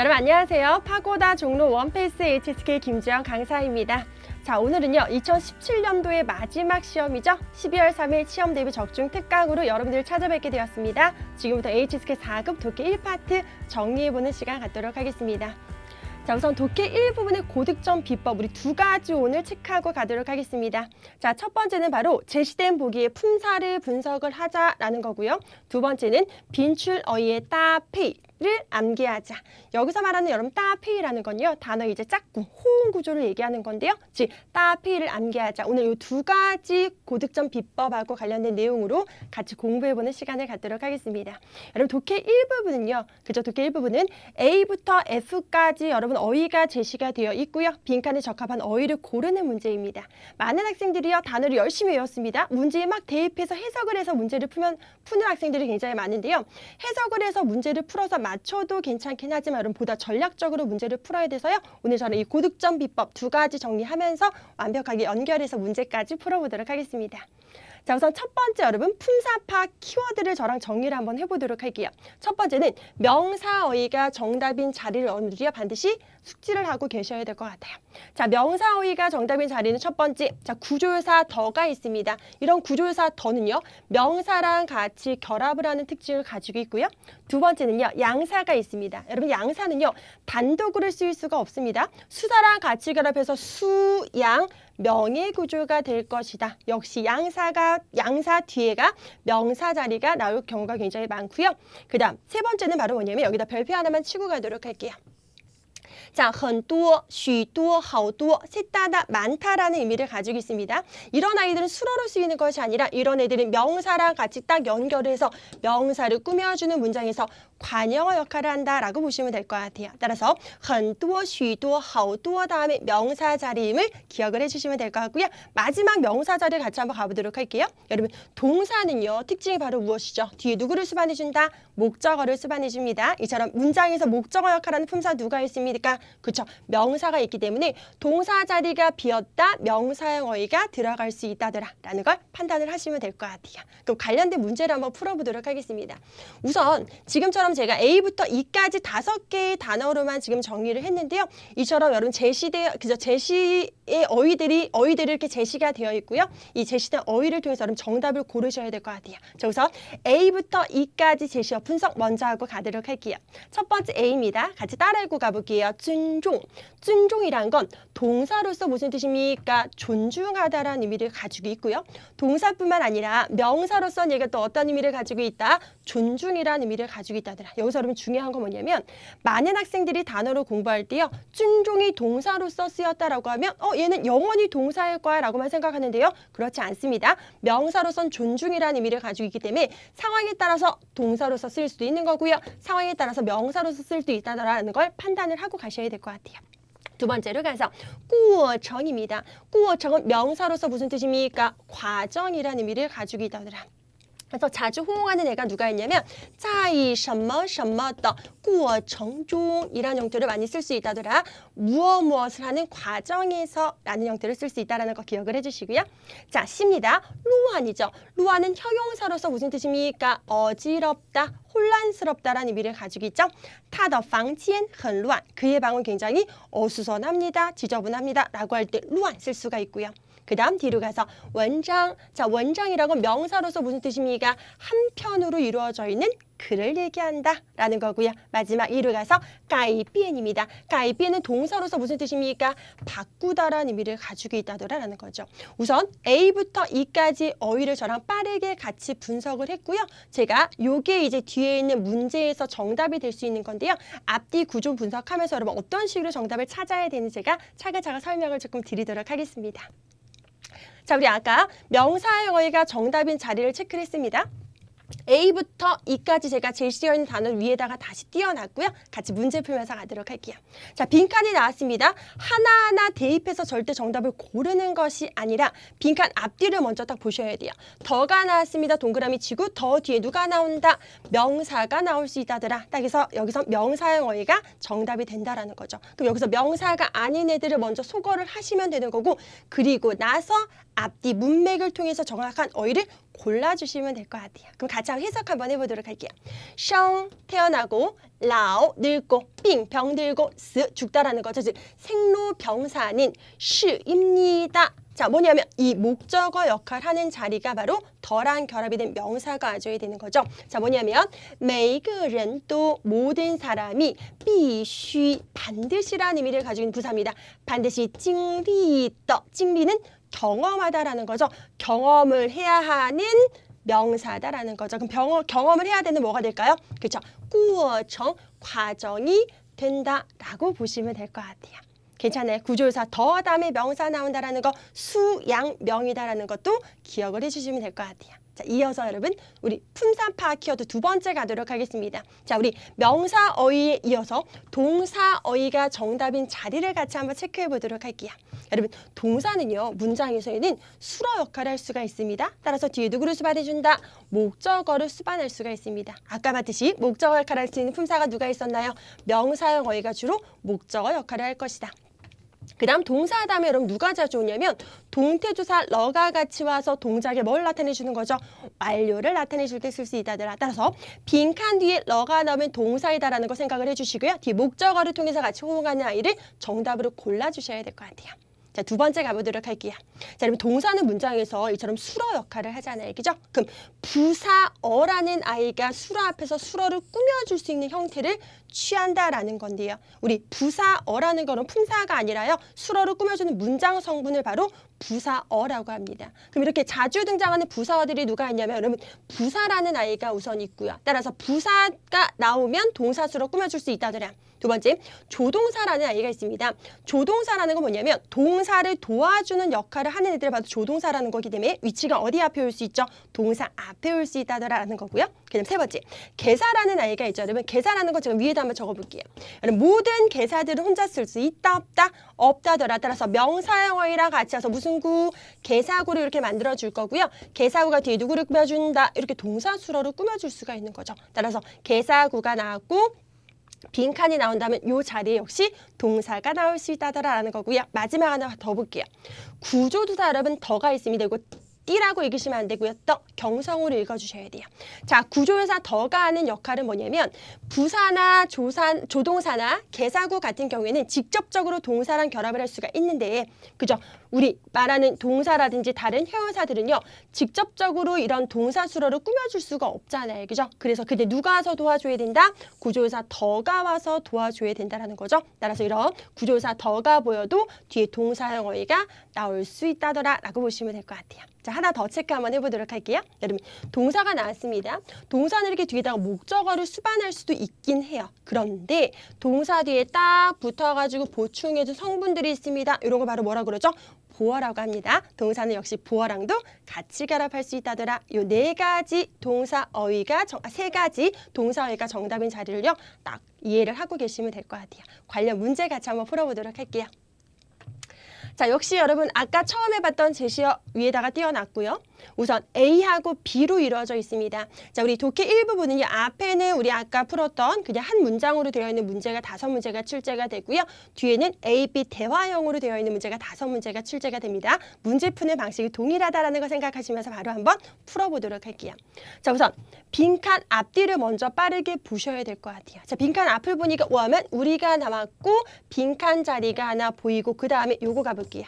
여러분 안녕하세요. 파고다 종로 원페이스 HSK 김주영 강사입니다. 자 오늘은요 2017년도의 마지막 시험이죠. 12월 3일 시험 대비 적중 특강으로 여러분들을 찾아뵙게 되었습니다. 지금부터 HSK 4급 독해 1파트 정리해보는 시간 갖도록 하겠습니다. 자 우선 독해 1부분의 고득점 비법 우리 두 가지 오늘 체크하고 가도록 하겠습니다. 자 첫 번째는 바로 제시된 보기의 품사를 분석을 하자라는 거고요. 두 번째는 빈출 어휘의 따페이 를 암기하자. 여기서 말하는 여러분 따페이라는 건요. 단어 이제 짝꿍, 호응 구조를 얘기하는 건데요. 즉 따페이를 암기하자. 오늘 이 두 가지 고득점 비법하고 관련된 내용으로 같이 공부해 보는 시간을 갖도록 하겠습니다. 여러분 독해 1부분은요. 그죠? 독해 1부분은 A부터 F까지 여러분 어휘가 제시가 되어 있고요. 빈칸에 적합한 어휘를 고르는 문제입니다. 많은 학생들이요. 단어를 열심히 외웠습니다. 문제에 막 대입해서 해석을 해서 문제를 풀면 푸는 학생들이 굉장히 많은데요. 해석을 해서 문제를 풀어서 맞춰도 괜찮긴 하지만 여러분 보다 전략적으로 문제를 풀어야 돼서요. 오늘 저는 이 고득점 비법 두 가지 정리하면서 완벽하게 연결해서 문제까지 풀어보도록 하겠습니다. 자 우선 첫 번째 여러분 품사파 키워드를 저랑 정리를 한번 해보도록 할게요. 첫 번째는 명사어휘가 정답인 자리를 오늘이요 반드시 숙지를 하고 계셔야 될 것 같아요. 자 명사어휘가 정답인 자리는 첫 번째 자 구조사 더가 있습니다. 이런 구조사 더는요 명사랑 같이 결합을 하는 특징을 가지고 있고요. 두 번째는요 양사가 있습니다. 여러분 양사는요 단독으로 쓰일 수가 없습니다. 수사랑 같이 결합해서 수 양 명예 구조가 될 것이다. 역시 양사가 양사 뒤에가 명사 자리가 나올 경우가 굉장히 많고요. 그다음 세 번째는 바로 뭐냐면 여기다 별표 하나만 치고 가도록 할게요. 자, 很多,许多,好多, 셋다다, 많다라는 의미를 가지고 있습니다. 이런 아이들은 수로로 쓰이는 것이 아니라 이런 애들은 명사랑 같이 딱 연결해서 명사를 꾸며주는 문장에서 관여 역할을 한다라고 보시면 될 것 같아요. 따라서 很多,许多,好多 다음에 명사 자리임을 기억을 해주시면 될 것 같고요. 마지막 명사 자리를 같이 한번 가보도록 할게요. 여러분 동사는요 특징이 바로 무엇이죠? 뒤에 누구를 수반해준다? 목적어를 수반해줍니다. 이처럼 문장에서 목적어 역할하는 품사 누가 있습니까? 그렇죠. 명사가 있기 때문에 동사 자리가 비었다 명사형 어휘가 들어갈 수 있다더라라는 걸 판단을 하시면 될 것 같아요. 그럼 관련된 문제를 한번 풀어보도록 하겠습니다. 우선 지금처럼 것처럼 제가 A부터 E까지 다섯 개의 단어로만 지금 정리를 했는데요. 이처럼 여러분 제시되어, 그죠? 제시의 어휘들이 어휘들이 이렇게 제시가 되어 있고요. 이 제시된 어휘를 통해서 여러분 정답을 고르셔야 될 것 같아요. 자, 우선 A부터 E까지 제시어 분석 먼저 하고 가도록 할게요. 첫 번째 A입니다. 같이 따라 읽고 가볼게요. 준종. 준종이란 건 동사로서 무슨 뜻입니까? 존중하다라는 의미를 가지고 있고요. 동사뿐만 아니라 명사로서는 얘가 또 어떤 의미를 가지고 있다? 존중이라는 의미를 가지고 있다. 더라. 여기서 여러분 중요한 건 뭐냐면 많은 학생들이 단어로 공부할 때요.尊종이 동사로서 쓰였다라고 하면 어 얘는 영원히 동사일 거야 라고만 생각하는데요. 그렇지 않습니다. 명사로선 존중이라는 의미를 가지고 있기 때문에 상황에 따라서 동사로서 쓸 수도 있는 거고요. 상황에 따라서 명사로서 쓸 수도 있다라는 걸 판단을 하고 가셔야 될 것 같아요. 두 번째로 가서 꾸어정입니다. 꾸어정은 명사로서 무슨 뜻입니까? 과정이라는 의미를 가지고 있다더라. 그래서 자주 호응하는 애가 누가 있냐면 자이 셔머 셔머 더 꾸어 정종이라는 형태를 많이 쓸 수 있다더라 무엇 무엇을 하는 과정에서 라는 형태를 쓸 수 있다라는 거 기억을 해주시고요 자 씁니다 루안이죠 루안은 형용사로서 무슨 뜻입니까 어지럽다 혼란스럽다라는 의미를 가지고 있죠. 타더 방치엔 헌루안 그의 방은 굉장히 어수선합니다. 지저분합니다. 라고 할 때 루안 쓸 수가 있고요. 그 다음 뒤로 가서 원장. 자, 원장이라고 명사로서 무슨 뜻입니까? 한 편으로 이루어져 있는 글을 얘기한다 라는 거고요. 마지막 이로 가서 까이비엔입니다. 까이비엔은 동사로서 무슨 뜻입니까? 바꾸다라는 의미를 가지고 있다더라라는 거죠. 우선 A부터 E까지 어휘를 저랑 빠르게 같이 분석을 했고요. 제가 요게 이제 뒤에 있는 문제에서 정답이 될 수 있는 건데요. 앞뒤 구조 분석하면서 여러분 어떤 식으로 정답을 찾아야 되는지 제가 차근차근 설명을 조금 드리도록 하겠습니다. 자, 우리 아까 명사형 어휘가 정답인 자리를 체크를 했습니다. A부터 E까지 제가 제시되어 있는 단어 위에다가 다시 띄워놨고요. 같이 문제 풀면서 가도록 할게요. 자, 빈칸이 나왔습니다. 하나하나 대입해서 절대 정답을 고르는 것이 아니라 빈칸 앞뒤를 먼저 딱 보셔야 돼요. 더가 나왔습니다. 동그라미 치고 더 뒤에 누가 나온다? 명사가 나올 수 있다더라. 딱 해서 여기서 명사형 어휘가 정답이 된다라는 거죠. 그럼 여기서 명사가 아닌 애들을 먼저 소거를 하시면 되는 거고 그리고 나서 앞뒤 문맥을 통해서 정확한 어휘를 골라주시면 될 것 같아요. 그럼 같이 한번 해석 한번 해보도록 할게요. 성 태어나고 라오 늙고 빙 병들고 스 죽다라는 거죠. 즉 생로병사는 시입니다. 자 뭐냐면 이 목적어 역할 하는 자리가 바로 덜한 결합이 된 명사가 와줘야 되는 거죠. 자 뭐냐면 每个人도 모든 사람이 必须 반드시라는 의미를 가지고 있는 부사입니다. 반드시 经历的 经历는 경험하다라는 거죠. 경험을 해야 하는 명사다라는 거죠. 그럼 병, 경험을 해야 되는 뭐가 될까요? 그렇죠. 过程 과정이 된다라고 보시면 될 것 같아요. 괜찮아요. 구조조사 더 다음에 명사 나온다라는 거 수양명이다라는 것도 기억을 해주시면 될 것 같아요. 자, 이어서 여러분 우리 품사 파악 키워드 두 번째 가도록 하겠습니다. 자, 우리 명사 어휘에 이어서 동사 어휘가 정답인 자리를 같이 한번 체크해 보도록 할게요. 여러분 동사는요 문장에서는 수로 역할을 할 수가 있습니다. 따라서 뒤에 누구를 수반해준다? 목적어를 수반할 수가 있습니다. 아까 봤듯이 목적어 역할을 할 수 있는 품사가 누가 있었나요? 명사형 어휘가 주로 목적어 역할을 할 것이다. 그 다음 동사 다음에 여러분 누가 자주 오냐면 동태조사 러가 같이 와서 동작에 뭘 나타내 주는 거죠? 완료를 나타내 줄 때 쓸 수 있다더라. 따라서 빈칸 뒤에 러가 나오면 동사이다라는 거 생각을 해주시고요. 뒤에 목적어를 통해서 같이 호응하는 아이를 정답으로 골라주셔야 될 것 같아요. 자, 두 번째 가보도록 할게요. 자, 여러분 동사는 문장에서 이처럼 수로 역할을 하잖아요. 그죠? 그럼 부사어라는 아이가 수로 앞에서 수로를 꾸며줄 수 있는 형태를 취한다라는 건데요. 우리 부사어라는 거는 품사가 아니라요. 수로를 꾸며주는 문장 성분을 바로 부사어라고 합니다. 그럼 이렇게 자주 등장하는 부사어들이 누가 있냐면 여러분 부사라는 아이가 우선 있고요. 따라서 부사가 나오면 동사수로 꾸며줄 수 있다더라. 두 번째, 조동사라는 아이가 있습니다. 조동사라는 건 뭐냐면 동사를 도와주는 역할을 하는 애들을 봐도 조동사라는 거기 때문에 위치가 어디 앞에 올 수 있죠? 동사 앞에 올 수 있다더라는 거고요. 그다음 세 번째, 개사라는 아이가 있죠. 여러분, 개사라는 거 제가 위에다 한번 적어볼게요. 여러분, 모든 개사들은 혼자 쓸 수 있다, 없다, 없다더라. 따라서 명사형어이랑 같이 와서 무슨 구, 개사구를 이렇게 만들어 줄 거고요. 개사구가 뒤에 누구를 꾸며준다? 이렇게 동사수로를 꾸며줄 수가 있는 거죠. 따라서 개사구가 나왔고 빈칸이 나온다면 이 자리에 역시 동사가 나올 수 있다더라라는 거고요. 마지막 하나 더 볼게요. 구조조사 여러분 더가 있습니다. 이거 띠라고 읽으시면 안 되고요. 떠 경성으로 읽어주셔야 돼요. 자, 구조회사 더가 하는 역할은 뭐냐면 부사나 조산, 조동사나 개사구 같은 경우에는 직접적으로 동사랑 결합을 할 수가 있는데 그죠? 우리 말하는 동사라든지 다른 형용사들은요 직접적으로 이런 동사 수로를 꾸며줄 수가 없잖아요. 그죠? 그래서 그때 누가 와서 도와줘야 된다? 구조사 더가 와서 도와줘야 된다라는 거죠. 따라서 이런 구조사 더가 보여도 뒤에 동사형 어휘가 나올 수 있다더라 라고 보시면 될 것 같아요. 자 하나 더 체크 한번 해보도록 할게요. 여러분 동사가 나왔습니다. 동사는 이렇게 뒤에다가 목적어를 수반할 수도 있긴 해요. 그런데 동사 뒤에 딱 붙어가지고 보충해준 성분들이 있습니다. 이런 거 바로 뭐라 그러죠 보어라고 합니다. 동사는 역시 보어랑도 같이 결합할 수 있다더라. 요 네 가지 동사 어휘가 정, 아, 세 가지 동사 어휘가 정답인 자리를요. 딱 이해를 하고 계시면 될 것 같아요. 관련 문제 같이 한번 풀어보도록 할게요. 자, 역시 여러분 아까 처음에 봤던 제시어 위에다가 띄워놨고요. 우선 A하고 B로 이루어져 있습니다. 자, 우리 독해 1부분은요. 앞에는 우리 아까 풀었던 그냥 한 문장으로 되어 있는 문제가 다섯 문제가 출제가 되고요. 뒤에는 A, B 대화형으로 되어 있는 문제가 다섯 문제가 출제가 됩니다. 문제 푸는 방식이 동일하다라는 거 생각하시면서 바로 한번 풀어보도록 할게요. 자, 우선 빈칸 앞뒤를 먼저 빠르게 보셔야 될 것 같아요. 자, 빈칸 앞을 보니까 오하면 우리가 나왔고 빈칸 자리가 하나 보이고 그 다음에 요거 가볼게요.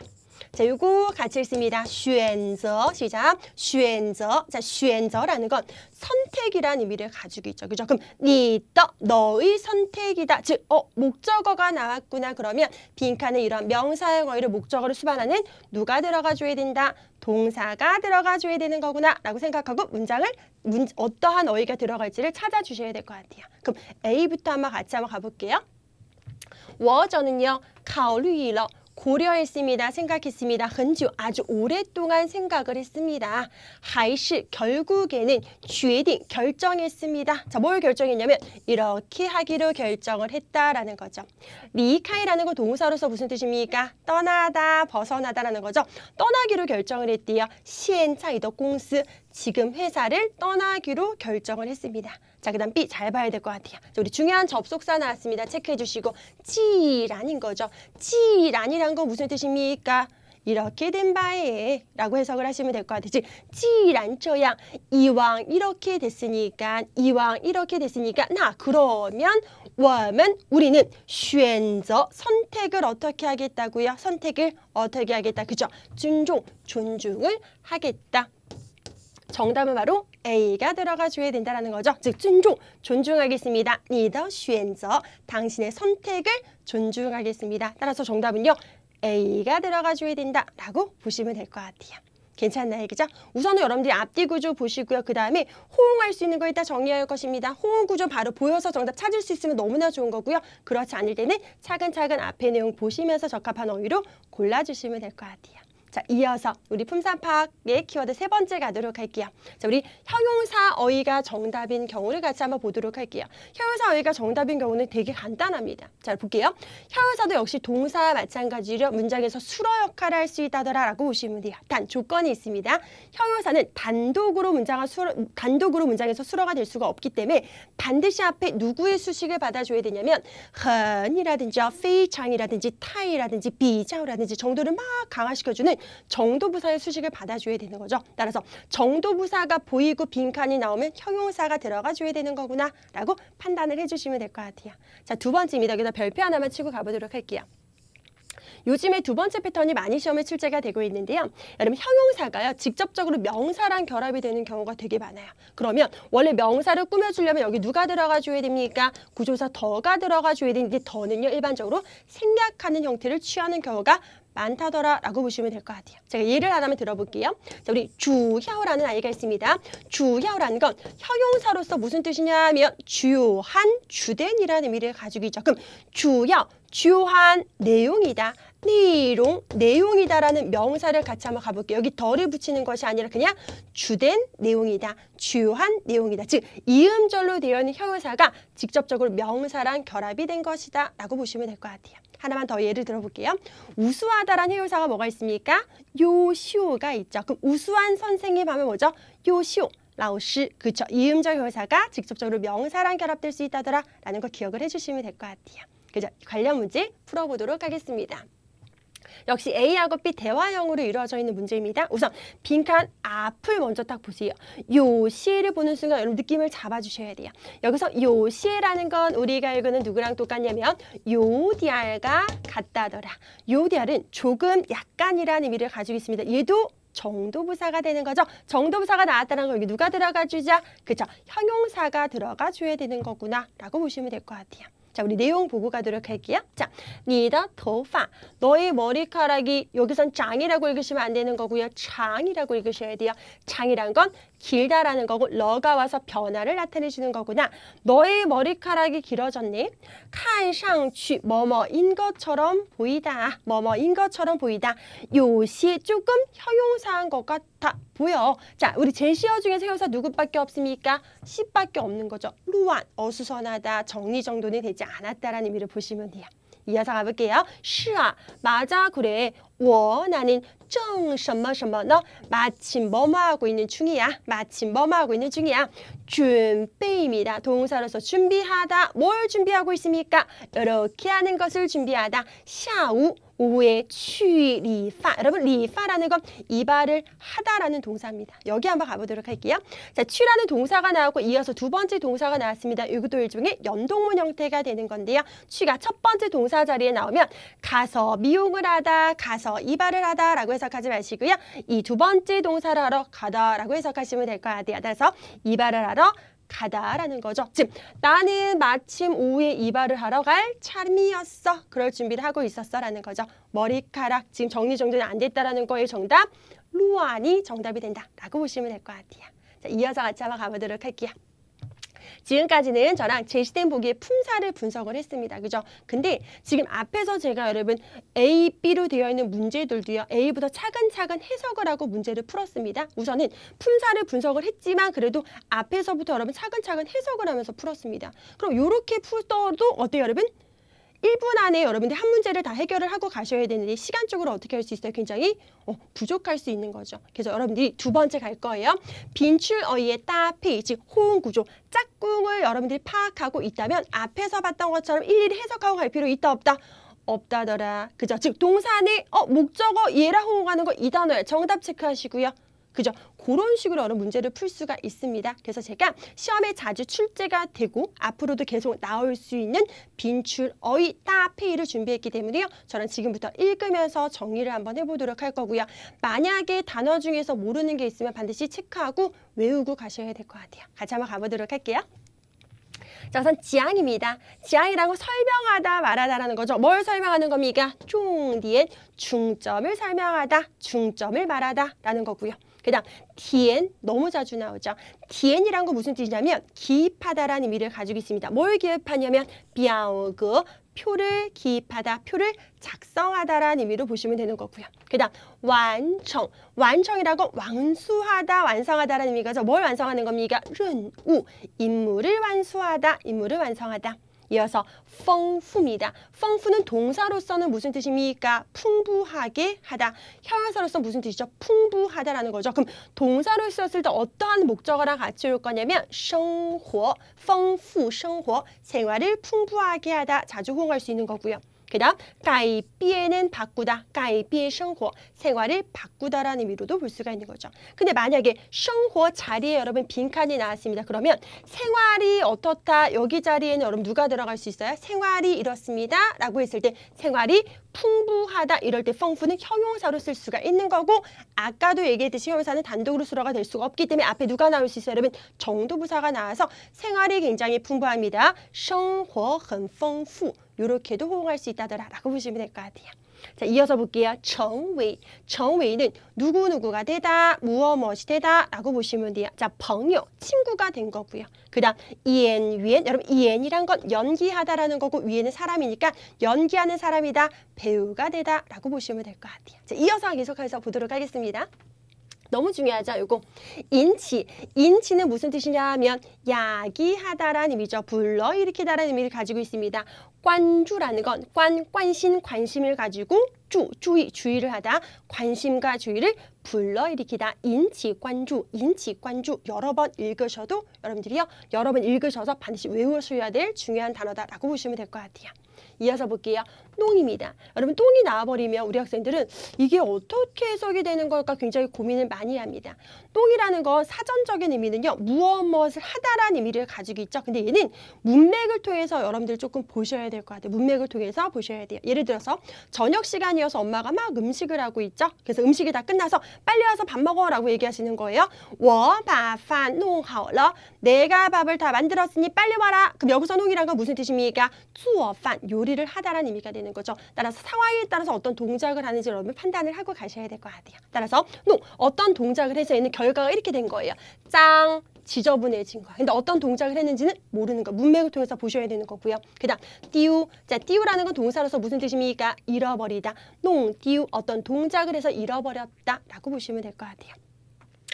자, 요거 같이 읽습니다. 슈엔저 시작. 슈엔저. 자, 슈엔저라는 건 선택이라는 의미를 가지고 있죠. 그죠? 그럼 니떠 너의 선택이다. 즉, 어, 목적어가 나왔구나. 그러면 빈칸에 이런 명사형 어휘를 목적어로 수반하는 누가 들어가 줘야 된다. 동사가 들어가 줘야 되는 거구나라고 생각하고 문장을 문, 어떠한 어휘가 들어갈지를 찾아 주셔야 될 것 같아요. 그럼 A부터 한번 같이 한번 가볼게요. 워저는요, 가오류이러 고려했습니다. 생각했습니다. 헌주 아주 오랫동안 생각을 했습니다. 하이시 결국에는 쥐딩 결정했습니다. 자, 뭘 결정했냐면 이렇게 하기로 결정을 했다라는 거죠. 리카이라는 거 동사로서 무슨 뜻입니까? 떠나다, 벗어나다라는 거죠. 떠나기로 결정을 했대요. 시엔차이더 공스 지금 회사를 떠나기로 결정을 했습니다. 자, 그 다음 B 잘 봐야 될 것 같아요. 자, 우리 중요한 접속사 나왔습니다. 체크해 주시고 치란인 거죠. 치란이란 건 무슨 뜻입니까? 이렇게 된 바에 라고 해석을 하시면 될 것 같아요. 즉치란처양 이왕 이렇게 됐으니까 이왕 이렇게 됐으니까 나 그러면 워면 우리는 쉰저 선택을 어떻게 하겠다고요? 선택을 어떻게 하겠다 그죠? 준종 존중을 하겠다 정답은 바로 A가 들어가 줘야 된다는 거죠. 즉 존중, 존중하겠습니다. 니더 슈엔저, 당신의 선택을 존중하겠습니다. 따라서 정답은요. A가 들어가 줘야 된다라고 보시면 될 것 같아요. 괜찮나요? 그죠? 우선은 여러분들이 앞뒤 구조 보시고요. 그 다음에 호응할 수 있는 거 일단 정리할 것입니다. 호응 구조 바로 보여서 정답 찾을 수 있으면 너무나 좋은 거고요. 그렇지 않을 때는 차근차근 앞에 내용 보시면서 적합한 어휘로 골라주시면 될 것 같아요. 자, 이어서 우리 품사파악의 키워드 세 번째 가도록 할게요. 자, 우리 형용사 어휘가 정답인 경우를 같이 한번 보도록 할게요. 형용사 어휘가 정답인 경우는 되게 간단합니다. 자, 볼게요. 형용사도 역시 동사 마찬가지로 문장에서 수로 역할을 할 수 있다더라라고 보시면 돼요. 단 조건이 있습니다. 형용사는 단독으로 문장을 수러, 단독으로 문장에서 수로가 될 수가 없기 때문에 반드시 앞에 누구의 수식을 받아줘야 되냐면 흔이라든지 어, 페이창이라든지 타이라든지 비자우라든지 정도를 막 강화시켜주는 정도부사의 수식을 받아줘야 되는 거죠. 따라서 정도부사가 보이고 빈칸이 나오면 형용사가 들어가줘야 되는 거구나 라고 판단을 해주시면 될 것 같아요. 자, 두 번째입니다. 여기다 별표 하나만 치고 가보도록 할게요. 요즘에 두 번째 패턴이 많이 시험에 출제가 되고 있는데요. 여러분 형용사가요. 직접적으로 명사랑 결합이 되는 경우가 되게 많아요. 그러면 원래 명사를 꾸며주려면 여기 누가 들어가 줘야 됩니까? 구조사 더가 들어가 줘야 되는데 더는요. 일반적으로 생략하는 형태를 취하는 경우가 많다더라 라고 보시면 될 것 같아요. 제가 예를 하나만 들어볼게요. 자, 우리 주혀라는 아이가 있습니다. 주혀라는 건 형용사로서 무슨 뜻이냐면 주요한, 주된이라는 의미를 가지고 있죠. 그럼 주요, 주요한 내용이다. 내용, 내용이다라는 명사를 같이 한번 가볼게요. 여기 덜을 붙이는 것이 아니라 그냥 주된 내용이다. 주요한 내용이다. 즉 이음절로 되어 있는 형용사가 직접적으로 명사랑 결합이 된 것이다 라고 보시면 될 것 같아요. 하나만 더 예를 들어볼게요. 우수하다라는 형용사가 뭐가 있습니까? 요시오가 있죠. 그럼 우수한 선생님 하면 뭐죠? 요시오. 라오시 그렇죠. 이음절 형용사가 직접적으로 명사랑 결합될 수 있다더라 라는 거 기억을 해주시면 될 것 같아요. 그죠? 관련 문제 풀어보도록 하겠습니다. 역시 A하고 B 대화형으로 이루어져 있는 문제입니다. 우선 빈칸 앞을 먼저 딱 보세요. 요시를 보는 순간 여러분 느낌을 잡아주셔야 돼요. 여기서 요시라는 건 우리가 알고는 누구랑 똑같냐면 요디알과 같다더라. 요디알은 조금 약간이라는 의미를 가지고 있습니다. 얘도 정도부사가 되는 거죠. 정도부사가 나왔다는 거 여기 누가 들어가 주자? 그죠? 형용사가 들어가 줘야 되는 거구나 라고 보시면 될 것 같아요. 자, 우리 내용 보고 가도록 할게요. 자, 니더 도파. 너의 머리카락이 여기선 장이라고 읽으시면 안 되는 거고요. 장이라고 읽으셔야 돼요. 장이란 건 길다라는 거고 러가 와서 변화를 나타내 주는 거구나. 너의 머리카락이 길어졌네. 칸상취 뭐뭐인 것처럼 보이다. 뭐뭐인 것처럼 보이다. 요시 조금 형용사한 것 같아 보여. 자, 우리 제시어 중에서 형용사 누구밖에 없습니까? 시밖에 없는 거죠. 루안, 어수선하다, 정리정돈이 되지 않았다라는 의미를 보시면 돼요. 이어서 가볼게요. 是啊, 맞아, 그래. 我 나는 正什么什么너 마침 뭐뭐 하고 있는 중이야. 마침 뭐뭐 하고 있는 중이야. 준비입니다. 동사로서 준비하다. 뭘 준비하고 있습니까? 이렇게 하는 것을 준비하다. 下午 오후에 취 리파 여러분 리파라는 건 이발을 하다라는 동사입니다. 여기 한번 가보도록 할게요. 자, 취라는 동사가 나오고 이어서 두 번째 동사가 나왔습니다. 이것도 일종의 연동문 형태가 되는 건데요. 취가 첫 번째 동사 자리에 나오면 가서 미용을 하다, 가서 이발을 하다라고 해석하지 마시고요. 이 두 번째 동사를 하러 가다라고 해석하시면 될 것 같아요. 그래서 이발을 하러 가다라는 거죠. 즉 나는 마침 오후에 이발을 하러 갈 참이었어. 그럴 준비를 하고 있었어라는 거죠. 머리카락 지금 정리정돈이 안 됐다라는 거의 정답 루안이 정답이 된다라고 보시면 될 것 같아요. 자, 이어서 같이 한번 가보도록 할게요. 지금까지는 저랑 제시된 보기의 품사를 분석을 했습니다. 그죠? 근데 지금 앞에서 제가 여러분 A, B로 되어 있는 문제들도요. A부터 차근차근 해석을 하고 문제를 풀었습니다. 우선은 품사를 분석을 했지만 그래도 앞에서부터 여러분 차근차근 해석을 하면서 풀었습니다. 그럼 이렇게 풀어도 어때요, 여러분? 1분 안에 여러분들 한 문제를 다 해결을 하고 가셔야 되는데 시간적으로 어떻게 할 수 있어요? 굉장히 어, 부족할 수 있는 거죠. 그래서 여러분들이 두 번째 갈 거예요. 빈출 어휘의 따페이, 즉 호응 구조, 짝꿍을 여러분들이 파악하고 있다면 앞에서 봤던 것처럼 일일이 해석하고 갈 필요 있다 없다? 없다더라. 그죠? 즉 동사의 어 목적어 얘라 호응하는 거 이 단어예요. 정답 체크하시고요. 그죠? 그런 식으로 어느 문제를 풀 수가 있습니다. 그래서 제가 시험에 자주 출제가 되고 앞으로도 계속 나올 수 있는 빈출 어휘 따페이를 준비했기 때문에요. 저는 지금부터 읽으면서 정리를 한번 해보도록 할 거고요. 만약에 단어 중에서 모르는 게 있으면 반드시 체크하고 외우고 가셔야 될 것 같아요. 같이 한번 가보도록 할게요. 자, 우선 지향입니다. 지향이라는 건 설명하다, 말하다라는 거죠. 뭘 설명하는 겁니까? 중 뒤엔 중점을 설명하다, 중점을 말하다라는 거고요. 그다음 디엔 너무 자주 나오죠. 디엔이란 거 무슨 뜻이냐면 기입하다라는 의미를 가지고 있습니다. 뭘 기입하냐면 비아오그 표를 기입하다, 표를 작성하다라는 의미로 보시면 되는 거고요. 그다음 완청, 완청이라고 완수하다, 완성하다라는 의미가죠. 뭘 완성하는 겁니까? 任务, 임무를 완수하다, 임무를 완성하다. 이어서 丰富입니다. 丰富는 동사로서는 무슨 뜻입니까? 풍부하게 하다. 형용사로서 무슨 뜻이죠? 풍부하다라는 거죠. 그럼 동사로 썼을 때 어떠한 목적어랑 같이 올 거냐면 生活, 丰富, 生活, 생활을 풍부하게 하다. 자주 호응할 수 있는 거고요. 그다음 改变는 바꾸다, 改变生活 생활을 바꾸다라는 의미로도 볼 수가 있는 거죠. 근데 만약에 生活 자리에 여러분 빈칸이 나왔습니다. 그러면 생활이 어떻다 여기 자리에는 여러분 누가 들어갈 수 있어요? 생활이 이렇습니다라고 했을 때 생활이 풍부하다 이럴 때丰富는 형용사로 쓸 수가 있는 거고 아까도 얘기했듯이 형용사는 단독으로 수로가 될 수가 없기 때문에 앞에 누가 나올 수 있어요? 여러분 정도부사가 나와서 생활이 굉장히 풍부합니다. 生活很丰富 이렇게도 호응할 수 있다더라라고 보시면 될 것 같아요. 자, 이어서 볼게요. 정웨이. 정웨이는 누구누구가 되다, 무엇 무엇이 되다 라고 보시면 돼요. 자,朋友, 친구가 된 거고요. 그 다음 이엔, 위엔. 여러분 이엔이란 건 연기하다라는 거고 위에는 사람이니까 연기하는 사람이다, 배우가 되다 라고 보시면 될 것 같아요. 자, 이어서 계속해서 보도록 하겠습니다. 너무 중요하죠. 요거 인치. 인치는 무슨 뜻이냐면 야기하다라는 의미죠. 불러 일으키다라는 의미를 가지고 있습니다. 관주라는 건 관, 관심, 관심을 가지고 주, 주의, 주의를 하다. 관심과 주의를 불러일으키다. 인치, 관주, 인치, 관주. 여러 번 읽으셔도 여러분들이요. 여러 번 읽으셔서 반드시 외우셔야 될 중요한 단어다라고 보시면 될 것 같아요. 이어서 볼게요. 똥입니다. 여러분 똥이 나와버리면 우리 학생들은 이게 어떻게 해석이 되는 걸까 굉장히 고민을 많이 합니다. 똥이라는 건 사전적인 의미는요. 무엇 무엇을 하다라는 의미를 가지고 있죠. 근데 얘는 문맥을 통해서 여러분들 조금 보셔야 될 것 같아요. 문맥을 통해서 보셔야 돼요. 예를 들어서 저녁 시간이어서 엄마가 막 음식을 하고 있죠. 그래서 음식이 다 끝나서 빨리 와서 밥 먹어 라고 얘기하시는 거예요. 워바판농하러 내가 밥을 다 만들었으니 빨리 와라. 그럼 여기서 농이라는 건 무슨 뜻입니까? 투어 판 요리를 하다라는 의미가 되는 거죠. 따라서 상황에 따라서 어떤 동작을 하는지 여러분 판단을 하고 가셔야 될 것 같아요. 따라서 농 어떤 동작을 해서 있는 결과가 이렇게 된 거예요. 짱 지저분해진 거야. 근데 어떤 동작을 했는지는 모르는 거. 문맥을 통해서 보셔야 되는 거고요. 그다음 띠우. 자, 띠우라는 건 동사로서 무슨 뜻입니까? 잃어버리다. 농 띠우 어떤 동작을 해서 잃어버렸다라고 보시면 될 것 같아요.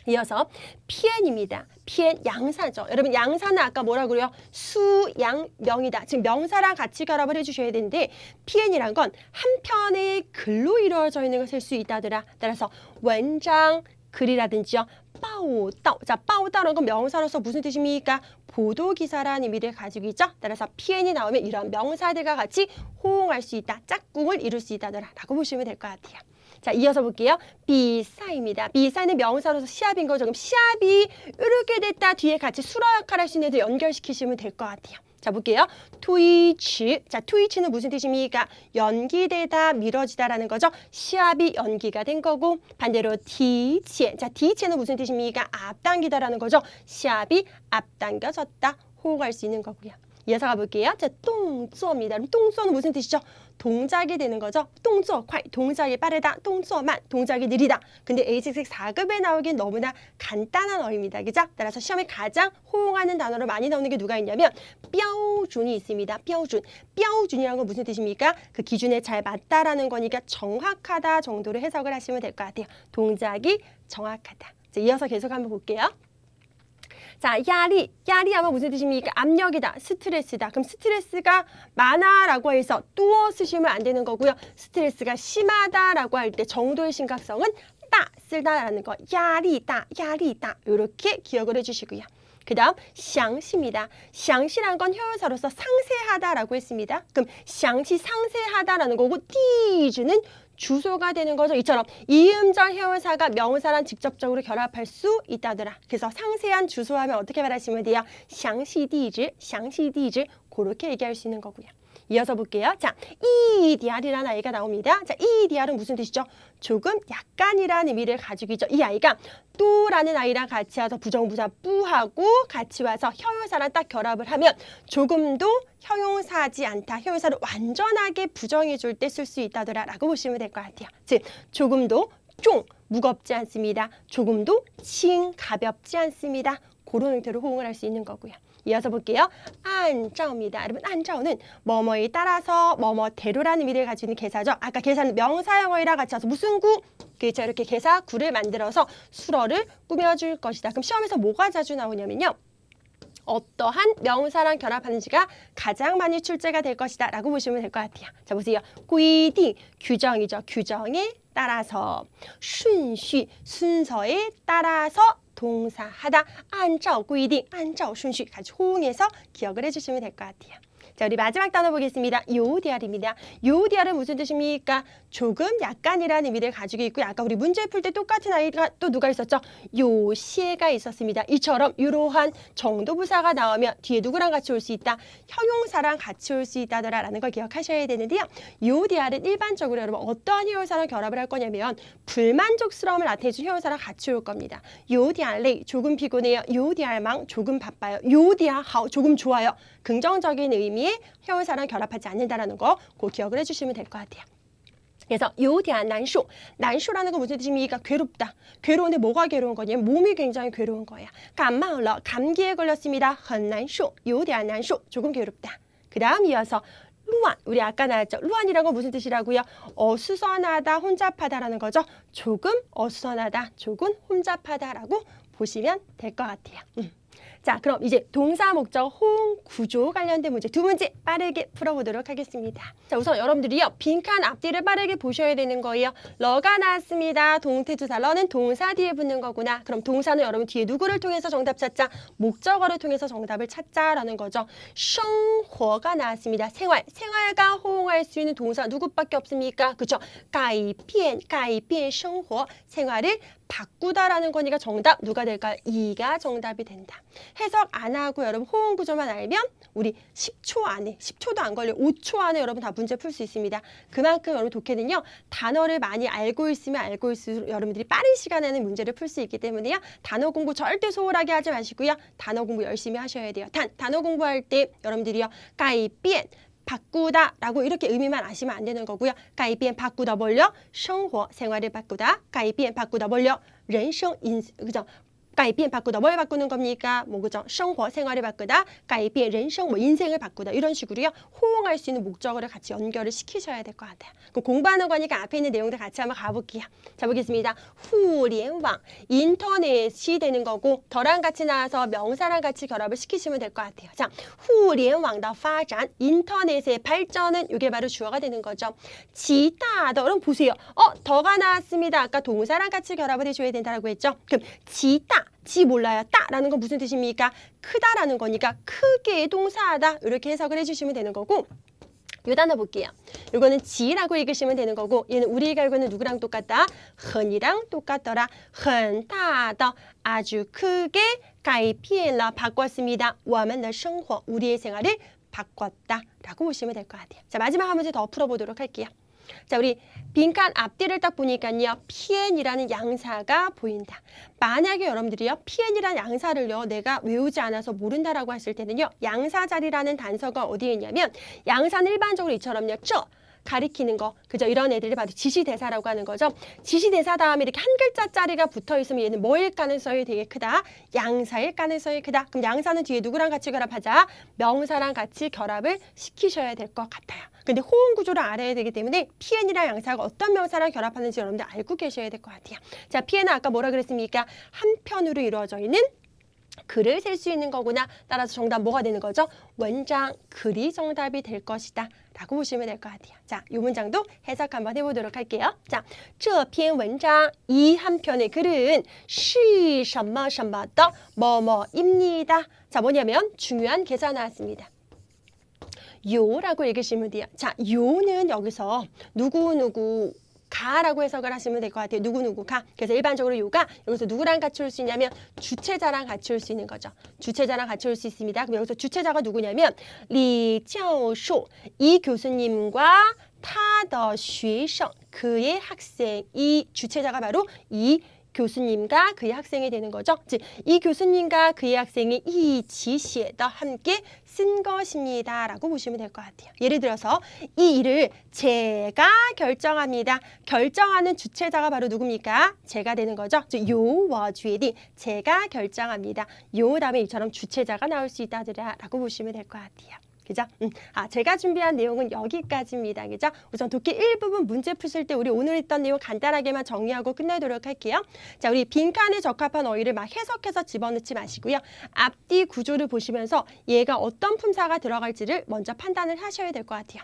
이어서 피엔입니다. 피엔 양사죠. 여러분 양사는 아까 뭐라고요? 수양명이다. 지금 명사랑 같이 결합을 해주셔야 되는데 피엔이란 건 한 편의 글로 이루어져 있는 것일 수 있다더라. 따라서 원장 글이라든지요. 빠오 따오. 자, 빠오 따오라는 건 명사로서 무슨 뜻입니까? 보도 기사라는 의미를 가지고 있죠. 따라서 피엔이 나오면 이런 명사들과 같이 호응할 수 있다. 짝꿍을 이룰 수 있다더라. 라고 보시면 될 것 같아요. 자, 이어서 볼게요. 비사입니다. 비사는 명사로서 시합인 거죠. 그럼 시합이 이렇게 됐다 뒤에 같이 수로 역할을 할수 있는 애들 연결시키시면 될 것 같아요. 자, 볼게요. 트위치. 자, 트위치는 무슨 뜻입니까? 연기되다, 미뤄지다라는 거죠. 시합이 연기가 된 거고 반대로 디치에. 자, 디치에는 무슨 뜻입니까? 앞당기다라는 거죠. 시합이 앞당겨졌다. 호응할 수 있는 거고요. 이어서 가볼게요. 자, 똥쏘입니다. 그럼 똥쏘는 무슨 뜻이죠? 동작이 되는 거죠. 동쏘, 콰이, 동작이 빠르다. 동쏘만, 동작이 느리다. 근데 A6 4급에 나오긴 너무나 간단한 어입니다. 그죠? 따라서 시험에 가장 호응하는 단어로 많이 나오는 게 누가 있냐면 뼈준이 있습니다. 뼈준. 뼈준이라는 건 무슨 뜻입니까? 그 기준에 잘 맞다라는 거니까 정확하다 정도로 해석을 하시면 될 것 같아요. 동작이 정확하다. 자, 이어서 계속 한번 볼게요. 자, 야리, 야리 하면 무슨 뜻입니까? 압력이다, 스트레스다. 그럼 스트레스가 많아라고 해서 뚜어 쓰시면 안 되는 거고요. 스트레스가 심하다라고 할 때 정도의 심각성은 따, 쓸다라는 거. 야리다, 야리다. 이렇게 기억을 해주시고요. 그 다음 샹시입니다. 샹시란 건 효용사로서 상세하다라고 했습니다. 그럼 샹시 상세하다라는 거고 디즈는 주소가 되는 거죠. 이처럼 이음절 혀요사가 명사랑 직접적으로 결합할 수 있다더라. 그래서 상세한 주소하면 어떻게 말하시면 돼요? 详细地址,详细地址 그렇게 얘기할 수 있는 거고요. 이어서 볼게요. 자, 이디알이라는 아이가 나옵니다. 자, 이디알은 무슨 뜻이죠? 조금 약간이라는 의미를 가지고 있죠. 이 아이가 또라는 아이랑 같이 와서 부정부사 뿌하고 같이 와서 형용사랑 딱 결합을 하면 조금도 형용사지 않다. 형용사를 완전하게 부정해 줄 때 쓸 수 있다더라 라고 보시면 될 것 같아요. 즉, 조금도 쫑 무겁지 않습니다. 조금도 칭 가볍지 않습니다. 그런 형태로 호응을 할 수 있는 거고요. 이어서 볼게요. 안자오입니다. 여러분 안자오는 뭐뭐에 따라서 뭐뭐대로라는 의미를 가지고 있는 계사죠. 아까 계사는 명사형어이라 같이 와서 무슨 구? 그렇죠. 이렇게 계사 구를 만들어서 수어를 꾸며줄 것이다. 그럼 시험에서 뭐가 자주 나오냐면요. 어떠한 명사랑 결합하는지가 가장 많이 출제가 될 것이다 라고 보시면 될 것 같아요. 자 보세요. 구이디 규정이죠. 규정에 따라서 순시 순서에 따라서 동사하다 按照规定 按照顺序 같이 호응해서 기억을 해주시면 될 것 같아요. 자, 우리 마지막 단어 보겠습니다. 요디알입니다. 요디알은 무슨 뜻입니까? 조금 약간이라는 의미를 가지고 있고요. 아까 우리 문제 풀 때 똑같은 아이가 또 누가 있었죠? 요시에가 있었습니다. 이처럼 이러한 정도 부사가 나오면 뒤에 누구랑 같이 올 수 있다? 형용사랑 같이 올 수 있다더라라는 걸 기억하셔야 되는데요. 요디알은 일반적으로 여러분 어떠한 형용사랑 결합을 할 거냐면 불만족스러움을 나타내준 형용사랑 같이 올 겁니다. 요디알레이 조금 피곤해요. 요디알망 조금 바빠요. 요디아하오 조금 좋아요. 긍정적인 의미의 효율사랑 결합하지 않는다라는 거고 기억을 해주시면 될 것 같아요. 그래서 요대한 난쇼, 난쇼라는 건 무슨 뜻입니까? 괴롭다. 괴로운데 뭐가 괴로운 거냐? 몸이 굉장히 괴로운 거야. 그러니까 감마을러 감기에 걸렸습니다. 헌난쇼, 요대한 난쇼, 조금 괴롭다. 그 다음 이어서 루안, 우리 아까 나왔죠. 루안이란 건 무슨 뜻이라고요? 어수선하다, 혼잡하다라는 거죠. 조금 어수선하다, 조금 혼잡하다라고 보시면 될 것 같아요. 음. 자, 그럼 이제 동사 목적 호응 구조 관련된 문제 두 문제 빠르게 풀어보도록 하겠습니다. 자, 우선 여러분들이요. 빈칸 앞뒤를 빠르게 보셔야 되는 거예요. 러가 나왔습니다. 동태투사 러는 동사 뒤에 붙는 거구나. 그럼 동사는 여러분 뒤에 누구를 통해서 정답 찾자? 목적어를 통해서 정답을 찾자라는 거죠. 생활가 나왔습니다. 생활, 생활과 호응할 수 있는 동사 누구밖에 없습니까? 그쵸? 가이피엔, 가이피엔 생활, 생활을 바꾸다라는 거니까 정답 누가 될까요? 2가 정답이 된다. 해석 안 하고 여러분 호응 구조만 알면 우리 10초 안에 10초도 안 걸려 5초 안에 여러분 다 문제 풀 수 있습니다. 그만큼 여러분 독해는요 단어를 많이 알고 있으면 알고 있을수록 여러분들이 빠른 시간에는 문제를 풀 수 있기 때문에요 단어 공부 절대 소홀하게 하지 마시고요 단어 공부 열심히 하셔야 돼요. 단 단어 공부할 때 여러분들이요 改变 바꾸다라고 이렇게 의미만 아시면 안 되는 거고요. 改变 바꾸다 뭘요? 생활 생활을 바꾸다. 改变 바꾸다 뭘요? 人生 인 그죠? 改变 바꾸다 뭘 바꾸는 겁니까? 뭐 그죠? 생활 생활을 바꾸다. 改变 人生 뭐 인생을 바꾸다 이런 식으로요. 호응할 수 있는 목적어를 같이 연결을 시키셔야 될 것 같아요. 그 공부하는 거니까 앞에 있는 내용들 같이 한번 가볼게요. 자 보겠습니다. 후联网 인터넷이 되는 거고 더랑 같이 나와서 명사랑 같이 결합을 시키시면 될 것 같아요. 자, 후联网的发展 인터넷의 발전은 이게 바로 주어가 되는 거죠. 지다더 여러분 보세요. 어, 더가 나왔습니다. 아까 동사랑 같이 결합을 해줘야 된다고 했죠. 그럼 지다 지 몰라요. 따라는 건 무슨 뜻입니까? 크다라는 거니까 크게 동사하다 이렇게 해석을 해주시면 되는 거고 요 단어 볼게요. 요거는 지라고 읽으시면 되는 거고 얘는 우리가 알고는 누구랑 똑같다? 흔이랑 똑같더라. 흔다더 아주 크게 가이피엘라 바꿨습니다. 워먼의 생활 우리의 생활을 바꿨다라고 보시면 될 것 같아요. 자 마지막 한 문제 더 풀어보도록 할게요. 자, 우리 빈칸 앞뒤를 딱 보니까요. PN이라는 양사가 보인다. 만약에 여러분들이요. PN이라는 양사를요. 내가 외우지 않아서 모른다라고 했을 때는요. 양사 자리라는 단서가 어디에 있냐면 양사는 일반적으로 이처럼요. 쩌 가리키는 거. 그죠? 이런 애들을 봐도 지시대사라고 하는 거죠. 지시대사 다음에 이렇게 한 글자짜리가 붙어 있으면 얘는 뭐일 가능성이 되게 크다? 양사일 가능성이 크다? 그럼 양사는 뒤에 누구랑 같이 결합하자? 명사랑 같이 결합을 시키셔야 될 것 같아요. 근데 호응 구조를 알아야 되기 때문에 PN이랑 양사가 어떤 명사랑 결합하는지 여러분들 알고 계셔야 될 것 같아요. 자 PN은 아까 뭐라 그랬습니까? 한편으로 이루어져 있는 글을 셀 수 있는 거구나. 따라서 정답 뭐가 되는 거죠? 원장 글이 정답이 될 것이다. 라고 보시면 될 것 같아요. 자, 이 문장도 해석 한번 해보도록 할게요. 자, 这篇文章 이 한 편의 글은 是什么什么的 뭐뭐입니다. 자, 뭐냐면 중요한 계산 나왔습니다. 요라고 읽으시면 돼요. 자, 요는 여기서 누구누구 가라고 해석을 하시면 될 것 같아요. 누구누구 가. 그래서 일반적으로 요가 여기서 누구랑 같이 올 수 있냐면 주체자랑 같이 올 수 있는 거죠. 주체자랑 같이 올 수 있습니다. 그럼 여기서 주체자가 누구냐면 리지아오쇼 이 교수님과 타더 쉐성 그의 학생 이 주체자가 바로 이 교수님과 그의 학생이 되는 거죠. 즉, 이 교수님과 그의 학생이 이지写더 함께 쓴 것입니다 라고 보시면 될 것 같아요. 예를 들어서 이 일을 제가 결정합니다. 결정하는 주체자가 바로 누굽니까? 제가 되는 거죠. 즉, 요와 주에디 제가 결정합니다. 요 다음에 이처럼 주체자가 나올 수 있다더라라고 보시면 될 것 같아요. 그죠? 음. 아, 제가 준비한 내용은 여기까지입니다. 그죠? 우선 독해 1부분 문제 푸실 때 우리 오늘 했던 내용 간단하게만 정리하고 끝내도록 할게요. 자, 우리 빈칸에 적합한 어휘를 막 해석해서 집어넣지 마시고요. 앞뒤 구조를 보시면서 얘가 어떤 품사가 들어갈지를 먼저 판단을 하셔야 될 것 같아요.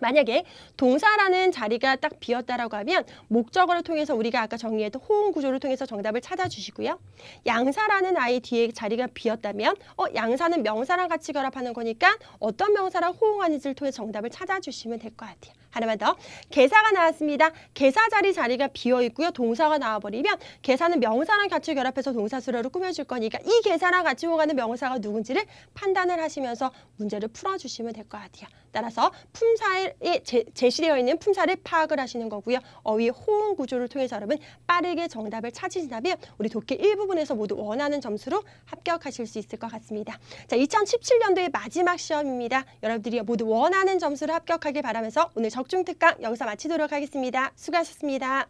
만약에 동사라는 자리가 딱 비었다라고 하면 목적어를 통해서 우리가 아까 정리했던 호응 구조를 통해서 정답을 찾아주시고요. 양사라는 아이 뒤에 자리가 비었다면 어 양사는 명사랑 같이 결합하는 거니까 어떤 명사랑 호응하는지를 통해 서 정답을 찾아주시면 될 것 같아요. 하나만 더. 개사가 나왔습니다. 개사 자리 자리가 비어 있고요. 동사가 나와버리면 개사는 명사랑 같이 결합해서 동사수로로 꾸며줄 거니까 이 개사랑 같이 호응하는 명사가 누군지를 판단을 하시면서 문제를 풀어주시면 될 것 같아요. 따라서 품사에 제시되어 있는 품사를 파악을 하시는 거고요. 어휘 호응 구조를 통해서 여러분 빠르게 정답을 찾으신다면 우리 독해 일부분에서 모두 원하는 점수로 합격하실 수 있을 것 같습니다. 자, 2017년도의 마지막 시험입니다. 여러분들이 모두 원하는 점수로 합격하길 바라면서 오늘 적중특강 여기서 마치도록 하겠습니다. 수고하셨습니다.